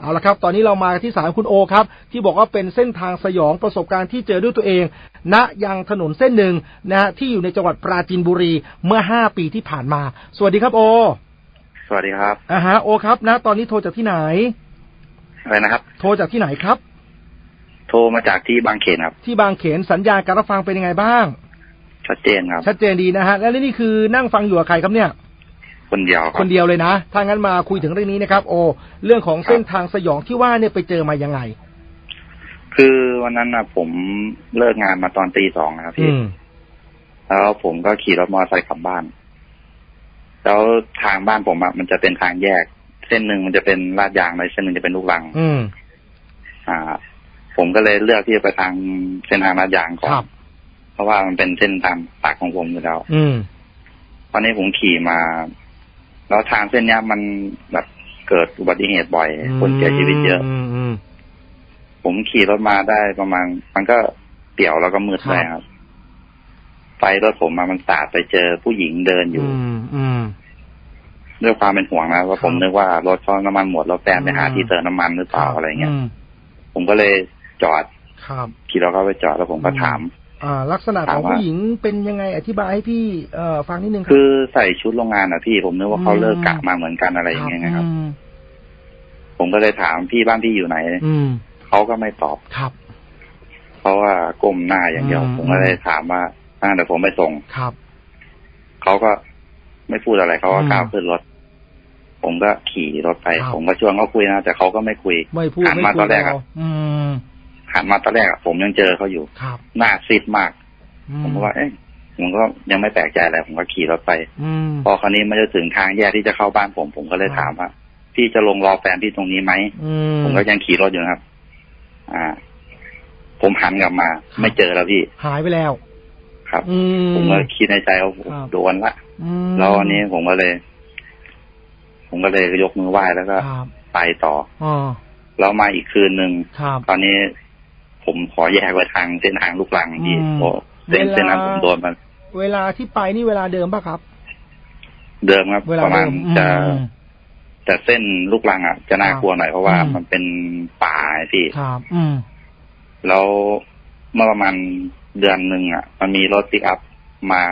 เอาละครับ ตอนนี้เรามาที่สายคุณโอครับ ที่บอกว่าเป็นเส้นทางสยองประสบการณ์ที่เจอด้วยตัวเองณยังถนนเส้นหนึ่งนะฮะที่อยู่ในจังหวัดปราจีนบุรีเมื่อ5ปีที่ผ่านมา สวัสดีครับโอ สวัสดีครับอ่าฮะโอครับนะ ตอนนี้โทรจากที่ไหน อะไรนะครับ โทรจากที่ไหนครับ โทรมาจากที่บางเขนครับ ที่บางเขนสัญญาณการรับฟังเป็นยังไงบ้าง ชัดเจนครับ ชัดเจนดีนะฮะ แล้วนี่คือนั่งฟังอยู่กับใครครับเนี่ย คนเดียวคครับนเดียวเลยนะ ถ้างั้นมาคุยถึงเรื่องนี้นะครับ โอ เรื่องของเส้นทางสยองที่ว่าเนี่ยไปเจอมายังไง คือวันนั้นนะผมเลิกงานมาตอนตีสองนะครับอืพี่มแล้วผมก็ขี่รถมอเตอร์ไซค์กลับบ้าน แล้วทางบ้านผมอะมันจะเป็นทางแยก เส้นหนึ่งมันจะเป็นลาดยางแล้วเส้นหนึ่งจะเป็นลูกรัง อืมอ่า ผมก็เลยเลือกที่จะไปทางเส้นทางลาดยางก่อคนรับเพราะว่ามันเป็นเส้นทางปากของผมอยู่แล้ว อืมตอนนี้ผมขี่มา แล้วทางเส้นเนี้ยมันแบบเกิดอุบัติเหตุบ่อย คนเสียชีวิตเยอะมอืมผมขี่รถมาได้ประมาณ มันก็เปี่ยวแล้วก็มืดครับด้วยครับ ไฟรถผมมามันสาดไปเจอผู้หญิงเดินอยู่ อืมอืมด้วยความเป็นห่วงนะว่าครับผมนึกว่ารถเขาน้ำมันหมดแล้วแฟนไปหาอืมที่เติมน้ำมันหรือเปล่าอะไรเงี้ยมผมก็เลยจอดครับขี่รถเข้าไปจอดแล้วผมก็อืมถาม อ่า ลักษณะของถามว่าผู้หญิงเป็นยังไงอธิบายให้พี่เอ่อฟังนิดนึงรับคือใส่ชุดโรงงานอะพี่ผมนึกว่าเขาอืมเลิกกะมาเหมือนกันอะไรอย่างเงี้ยนะครับอืมผมก็เลยถามพี่บ้านพี่อยู่ไหนอืมเขาก็ไม่ตอบครับเพราะว่าก้มหน้าอย่างเดียวอืมผมก็เลยถามว่าอ่าเดี๋ยวผมไปส่งครับเขาก็ไม่พูดอะไรเขาก็อืมก้าวขึ้นรถ ผมก็ขี่รถไปครับผมก็ชวนเขาคุยนะแต่เขาก็ไม่คุยไม่พูดหันไม่มาคุตอยนแรกเราอะอืม หันมาตอนแรกอะผมยังเจอเขาอยู่ครับหน้าซีดมากอืผมก็ว่าเอ๊ะผมก็ยังไม่แปลกใจอะไรผมก็ขี่รถไปอืมพอคราวนี้มันจะถึงทางแยกที่จะเข้าบ้านผม ผมก็เลยครับถามว่าพี่จะลงรอแฟนพี่ตรงนี้ไหมอืมผมก็ยังขี่รถอยู่นะครับ อ่า ผมหันกลับมาครับไม่เจอแล้วพี่ หายไปแล้ว ครับอืมผมก็คิดในใจว่าครับโดนละอืมแล้ววันนี้ผมก็เลย ผมก็เลยยกมือไหว้แล้วก็ครับไปต่ออ๋อแล้วมาอีกคืนหนึ่งครับตอนนี้ ผมขอแยกไปทางเส้นทางลูกลังที่อืมโอ้เส้นเวลาเส้นนั้นผมโดนมัน เวลาที่ไปนี่เวลาเดิมป่ะครับ เดิมครับเวลาประมาเดิณมจะอืมแต่เส้นลูกลังอะจะน่าครับกลัวหน่อยเพราะว่าอืมมันเป็นป่าไอ้พี่ครับอืมแล้วเมื่อประมาณเดือนหนึ่งอะ มันมีรถปิกอัพมา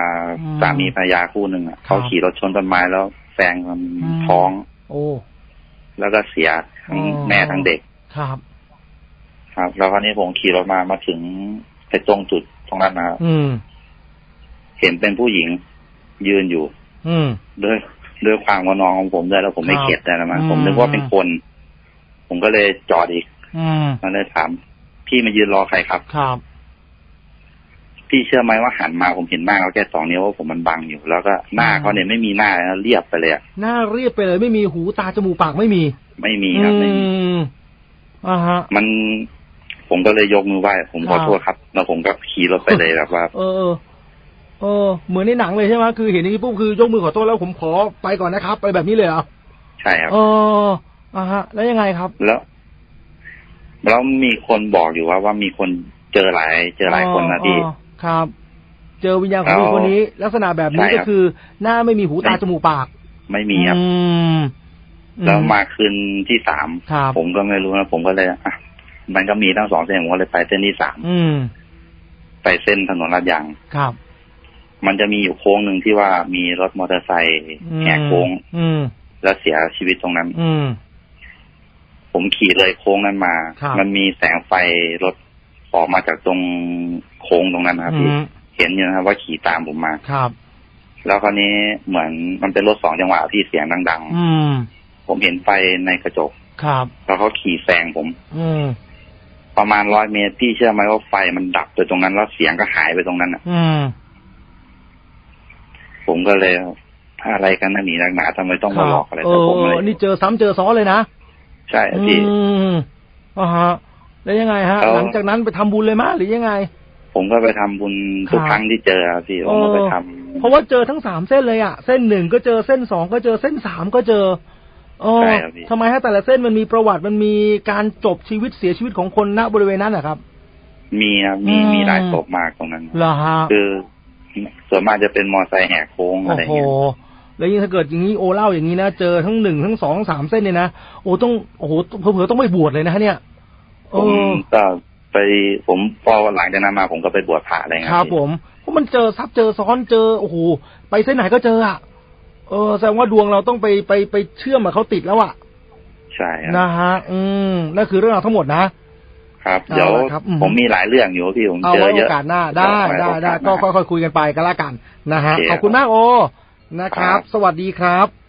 อืมสามีภรรยาคู่หนึ่งอะครับเขาขี่รถชนต้นไม้แล้วแฟนมันอืมท้อง โอ้แล้วก็เสียทั้งอ๋อแม่ทั้งเด็กครับ ครับ แล้วคราวนี้ผมขี่รถมามาถึงไอ้ตรงจุดตรงนั้นนะครับอืม เห็นเป็นผู้หญิงยืนอยู่ อืม ด้วยด้วยความว่าน้องของผมด้วยแล้วผมไม่ครับเข็ดเลยนะมันอืมผมนึกว่าเป็นคน ผมก็เลยจอดอีก อืม มันเลยถาม พี่มายืนรอใครครับ ครับ พี่เชื่อไหมว่าหันมาผมเห็นหน้าเขาแค่สองนิ้วว่าผมมันบังอยู่ แล้วก็หน้าเขาเนี่ยไม่มีหน้านะเรียบไปเลยอะหน้าเรียบไปเลย ไม่มีหูตาจมูกปากไม่มี ไม่มีครับไม่มี อืมอ่าฮะ มัน ผมก็เลยยกมือไหว้ผมขอครับโทษครับ แล้วผมก็ขี่รถไปเลยแบบว่า เออเออ เหมือนในหนังเลยใช่ไหมคือเห็นอย่างนี้ปุ๊บคือยกมือขอโทษแล้วผมขอไปก่อนนะครับ ไปแบบนี้เลยเหรอใช่ครับเอออ่าฮะ แล้วยังไงครับ แล้วแล้วมีคนบอกอยู่ว่าว่ามีคนเจอหลาย เจอหลายคนนะพี่อ๋อครับ เจอวิญญาณของผู้หญิงแล้วคนนี้ ลักษณะแบบนี้ใช่คก็รับคือ หน้าไม่มีหูตาไม่จมูกปาก ไม่มีครับอืมแล้วมาคืนที่สามครับผมก็ไม่รู้นะผมก็เลยอะ มันก็มีทั้งสองเส้นผมก็เลยไปเส้นที่สามอืมไปเส้นถนนลาดยางครับ มันจะมีอยู่โค้งหนึ่งที่ว่ามีรถมอเตอร์ไซค์อืมแหกโค้งอืมแล้วเสียชีวิตตรงนั้น อืมผมขี่เลยโค้งนั้นมาครับมันมีแสงไฟรถออกมาจากตรงโค้งตรงนั้นนะครับอืพี่มเห็นอยู่นะครับว่าขี่ตามผมมาครับ แล้วคราวนี้เหมือนมันเป็นรถสองจังหวะที่เสียงดังอืมๆผมเห็นไฟในกระจกครับ แล้วเขาขี่แซงผม อืม ประมาณร้อยเมตรพี่เชื่อไหมว่าไฟมันดับไปตรงนั้นแล้วเสียงก็หายไปตรงนั้นอะ อืม ผมก็เลยอะไรกันนะหนีนักหนาทำไมต้องมาหลอกอะไรเอแต่อผมเอเลอยนี่เจอซ้ำเจอซ้อนเลยนะใช่อืพี่มอ่าฮะแล้วยังไงฮะแล้วหลังจากนั้นไปทำบุญเลยมะหรือยังไง ผมก็ไปทำบุญทุกครับครั้งที่เจอครับพี่ผมก็ไปทำเพราะว่าเจอทั้งสามเส้นเลยอะเส้นหนึ่งก็เจอเส้นสองก็เจอเส้นสามก็เจอ อ๋อใช่ครับพี่ทำไมฮะแต่ละเส้นมันมีประวัติมันมีการจบชีวิตเสียชีวิตของคนณบริเวณนั้นนะครับ มีครับมีอืมมีหลายศพมากตรงนั้นเหรอฮะคือส่วนมากจะเป็นมอไซค์แหกโค้งอะโอ้ไรโหเงี้ยแล้วยิ่งถ้าเกิดอย่างนี้โอเล่าอย่างนี้นะเจอทั้งหนึ่งทั้งสองทั้งสามเส้นเนี่ยนะโอ้ต้องโอ้โหเผลอๆต้องไปบวชเลยนะฮะเนี่ยผมเออก็ไปผมพอหลังจากนั้นมาผมก็ไปบวชพระอะไรเงี้คยรับพี่ผมเพราะมันเจอซับเจอซ้อนเจอโอ้โหไปเส้นไหนก็เจออะ เออแสดงว่าดวงเราต้องไปไปไปเชื่อมกับเขาติดแล้วอะใช่ครับนะฮะ อืมนั่นคือเรื่องราวทั้งหมดนะ ครับเอาเดี๋ยวละครับอืมผมมีหลายเรื่องอยู่พี่ผมเอาเจอไว้เยโออะกาสหน้าได้ได้ได้เดี๋ยวไว้โอกาสหน้าก็ค่อยๆคุยกันไปก็แล้วกันนะฮะโอเคขอบคุณมากโอนะครับครับสวัสดีครับ